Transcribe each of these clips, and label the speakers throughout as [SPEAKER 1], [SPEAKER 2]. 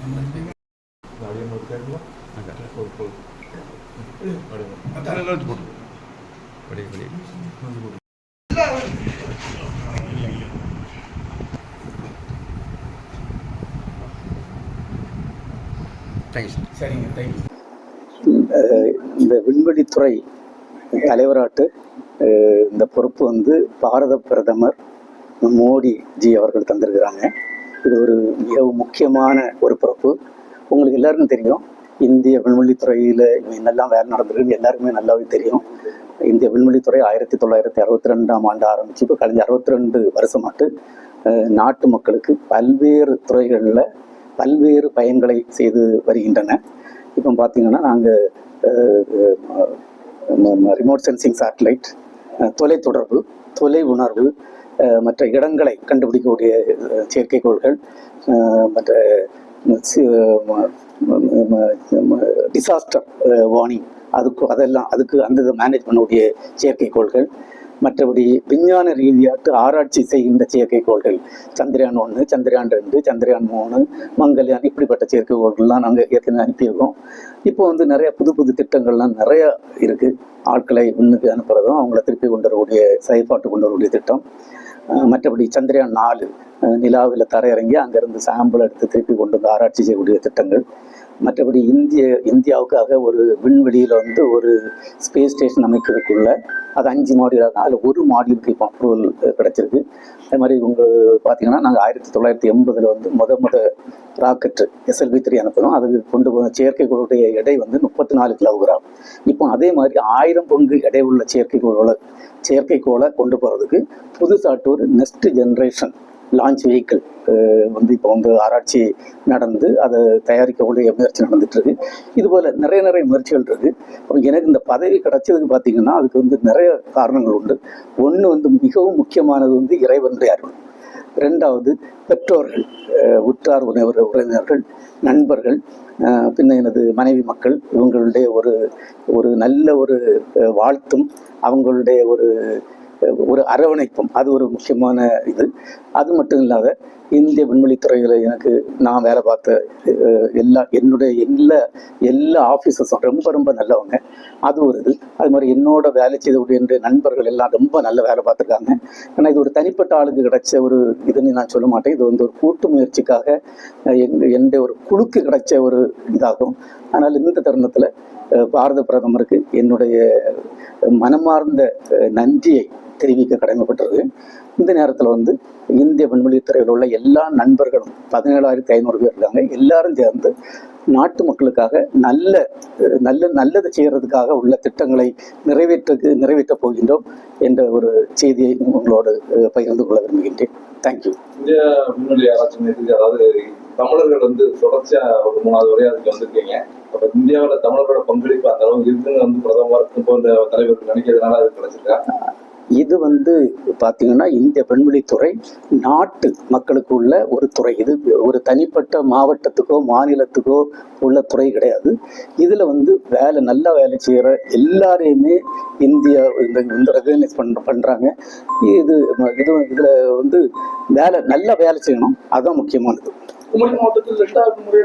[SPEAKER 1] இந்த தேங்க்யூ
[SPEAKER 2] துறை விண்வெளித்துறை தலைவராட்டு இந்த பொறுப்பு வந்து பாரத பிரதமர் மோடி ஜி அவர்கள் தந்திருக்கிறாங்க. இது ஒரு மிக முக்கியமான ஒரு உங்களுக்கு எல்லாருக்கும் தெரியும். இந்திய விண்வெளித்துறையில் என்னெல்லாம் வேலை நடந்திருக்குன்னு எல்லாருக்குமே நல்லாவே தெரியும். இந்திய விண்வெளித்துறை ஆயிரத்தி தொள்ளாயிரத்தி அறுபத்தி ரெண்டாம் ஆண்டு ஆரம்பிச்சு இப்போ கழிஞ்ச அறுபத்தி ரெண்டு வருஷமாட்டு நாட்டு மக்களுக்கு பல்வேறு துறைகளில் பல்வேறு பயன்களை செய்து வருகின்றன. இப்போ பார்த்தீங்கன்னா நாங்கள் ரிமோட் சென்சிங் சேட்டலைட் தொலைத்தொடர்பு தொலை உணர்வு மற்ற இடங்களை கண்டுபிடிக்கக்கூடிய செயற்கைக்கோள்கள் மற்ற டிசாஸ்டர் வார்னிங் அதுக்கு அதெல்லாம் அதுக்கு அந்த இதை மேனேஜ் பண்ணக்கூடிய செயற்கைக்கோள்கள் மற்றபடி விஞ்ஞான ரீதியாக ஆராய்ச்சி செய்கின்ற செயற்கைக்கோள்கள் சந்திரயான் ஒன்று சந்திரயான் ரெண்டு சந்திரயான் மூணு மங்கள்யான் இப்படிப்பட்ட செயற்கைக்கோள்கள்லாம் நாங்கள் ஏற்கனவே அனுப்பியிருக்கோம். இப்போ வந்து நிறைய புது புது திட்டங்கள்லாம் நிறைய இருக்குது ஆட்களை விண்ணுக்கு அனுப்புகிறதும் அவங்கள திருப்பி கொண்டு வரக்கூடிய செயல்பாட்டு கொண்டு வரக்கூடிய திட்டம். மற்றபடி சந்திரயான் நாலு நிலாவில் தரையிறங்கி அங்கேருந்து சாம்பிள் எடுத்து திருப்பி கொண்டு வந்து ஆராய்ச்சி செய்யக்கூடிய திட்டங்கள். மற்றபடி இந்திய இந்தியாவுக்காக ஒரு விண்வெளியில் வந்து ஒரு ஸ்பேஸ் ஸ்டேஷன் அமைக்கிறதுக்குள்ள அது அஞ்சு மாடியூலாக அதில் ஒரு மாடியூலுக்கு இப்போ அப்ரூவல் கிடச்சிருக்கு. அதே மாதிரி உங்கள் பார்த்தீங்கன்னா நாங்கள் ஆயிரத்தி தொள்ளாயிரத்தி எண்பதில் வந்து முத முத ராக்கெட்டு எஸ்எல்வி த்ரீ அனுப்பணும் அதுக்கு கொண்டு போன செயற்கைக்கோளுடைய எடை வந்து முப்பத்தி நாலு கிலோகிராம் இப்போ அதே மாதிரி ஆயிரம் பங்கு எடை உள்ள செயற்கைக்கோளை செயற்கைக்கோளை கொண்டு போகிறதுக்கு புதுசாட்டு ஒரு next generation launch vehicle uh, வந்து இப்போ வந்து ஆராய்ச்சி நடந்து அதை தயாரிக்கக்கூடிய முயற்சி நடந்துட்டுருக்கு. இது போல் நிறைய நிறைய முயற்சிகள் இருக்குது எனக்கு இந்த பதவி கிடைச்சதுக்கு பார்த்திங்கன்னா அதுக்கு வந்து நிறைய காரணங்கள் உண்டு. ஒன்று வந்து மிகவும் முக்கியமானது வந்து இறைவனுடைய அருள். ரெண்டாவது பெற்றோர்கள் உற்றார் உணவர் உறவினர்கள் நண்பர்கள் பின்ன எனது மனைவி மக்கள் இவங்களுடைய ஒரு ஒரு நல்ல ஒரு வாழ்த்தும் அவங்களுடைய ஒரு ஒரு அரவணைப்பும் அது ஒரு முக்கியமான இது. அது மட்டும் இல்லாத இந்திய விண்வெளித்துறையில் எனக்கு நான் வேலை பார்த்த எல்லா என்னுடைய எல்லா எல்லா ஆஃபீஸர்ஸும் ரொம்ப ரொம்ப நல்லவங்க. அது ஒரு இது. அது மாதிரி என்னோட வேலை செய்தக்கூடிய என்னுடைய நண்பர்கள் எல்லாம் ரொம்ப நல்ல வேலை பார்த்துருக்காங்க. ஆனால் இது ஒரு தனிப்பட்ட ஆளுக்கு கிடைச்ச ஒரு இதுன்னு நான் சொல்ல மாட்டேன். இது வந்து ஒரு கூட்டு முயற்சிக்காக அஹ், எங்க ஒரு குழுக்கு கிடைச்ச ஒரு இதாகும். ஆனால் இந்த தருணத்தில் பாரத பிரதமருக்கு என்னுடைய மனமார்ந்த நன்றியை தெரிவிக்க கடமைப்பட்டிருக்கு இந்த நேரத்தில் வந்து இந்திய விண்வெளித்துறையில் உள்ள எல்லா நண்பர்களும் பதினேழாயிரத்தி ஐநூறு பேர் இருக்காங்க. எல்லாரும் சேர்ந்து நாட்டு மக்களுக்காக நல்ல நல்ல நல்லது செய்கிறதுக்காக உள்ள திட்டங்களை நிறைவேற்றுக்கு நிறைவேற்றப் போகின்றோம் என்ற ஒரு செய்தியை உங்களோடு பகிர்ந்து கொள்ள விரும்புகின்றேன். தேங்க்யூ
[SPEAKER 3] இந்திய விண்வெளி ஆராய்ச்சி அதாவது தமிழர்கள் வந்து தொடர்ச்சியாக ஒரு மூணாவது வரையும் அதுக்கு வந்திருக்கீங்க. இந்தியாவுல தமிழர்களோட பங்களிப்பு அந்த அளவுக்கு இருக்குன்னு வந்து பிரதமர் போன்ற தலைவர்கள் நினைக்கிறதுனால அது கிடைச்சிருக்கா?
[SPEAKER 2] இது வந்து பார்த்தீங்கன்னா இந்திய விண்வெளித்துறை நாட்டு மக்களுக்கு உள்ள ஒரு துறை. இது ஒரு தனிப்பட்ட மாவட்டத்துக்கோ மாநிலத்துக்கோ உள்ள துறை கிடையாது. இதில் வந்து வேலை நல்ல வேலை செய்கிற எல்லாரையுமே இந்தியா இந்த இந்த ரெகனைஸ் பண்ண பண்ணுறாங்க இது இது இதில் வந்து வேலை நல்ல வேலை செய்யணும். அதுதான் முக்கியமானது.
[SPEAKER 4] குமரி மாவட்டத்தில் ரெண்டாவது முறை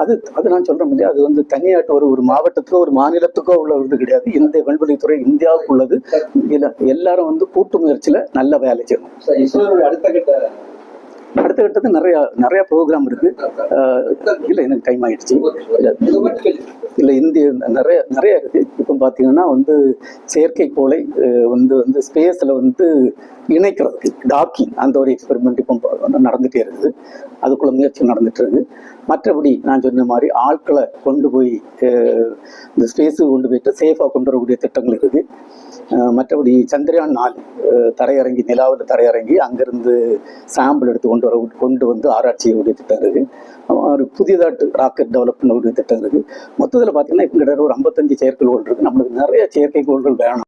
[SPEAKER 2] அது அது நான் இல்லையா அது வந்து தனியாட்டு ஒரு ஒரு மாவட்டத்துக்கோ ஒரு மாநிலத்துக்கோ உள்ள இது கிடையாது. இந்த விண்வெளித்துறை இந்தியாவுக்கு உள்ளது. இதுல எல்லாரும் வந்து கூட்டு முயற்சியில நல்ல வேலை செய்யணும்.
[SPEAKER 3] அடுத்த கட்ட
[SPEAKER 2] அடுத்த கட்டத்து நிறைய நிறைய ப்ரோக்ராம் இருக்கு. அஹ், இல்ல எனக்கு டைம் ஆயிடுச்சு. இல்ல, இந்திய நிறைய நிறைய இருக்கு. இப்போ பார்த்தீங்கன்னா வந்து செயற்கைக்கோளை அஹ், வந்து வந்து ஸ்பேஸ்ல வந்து இணைக்கிறதுக்கு டாக்கிங் அந்த ஒரு எக்ஸ்பெரிமெண்ட் இப்போ நடந்துட்டே இருக்குது. அதுக்குள்ள முயற்சி நடந்துட்டு இருக்கு. மற்றபடி நான் சொன்ன மாதிரி ஆட்களை கொண்டு போய் இந்த ஸ்பேஸுக்கு கொண்டு போயிட்டு சேஃபாக கொண்டு வரக்கூடிய திட்டங்கள் இருக்குது. மற்றபடி சந்திரயான் நாலு தரையிறங்கி நிலாவில் தரையிறங்கி அங்கேருந்து சாம்பிள் எடுத்து கொண்டு வர கொண்டு வந்து ஆராய்ச்சி செய்யக்கூடிய திட்டம் இருக்குது. ஒரு புதியதாட்டு ராக்கெட் டெவலப் பண்ணக்கூடிய திட்டம் இருக்குது. மொத்தத்தில் பார்த்தீங்கன்னா கிட்டத்தட்ட ஒரு ஐம்பத்தஞ்சு செயற்கைக்கோள் இருக்குது. நம்மளுக்கு நிறைய செயற்கைக்கோள்கள் வேணும்.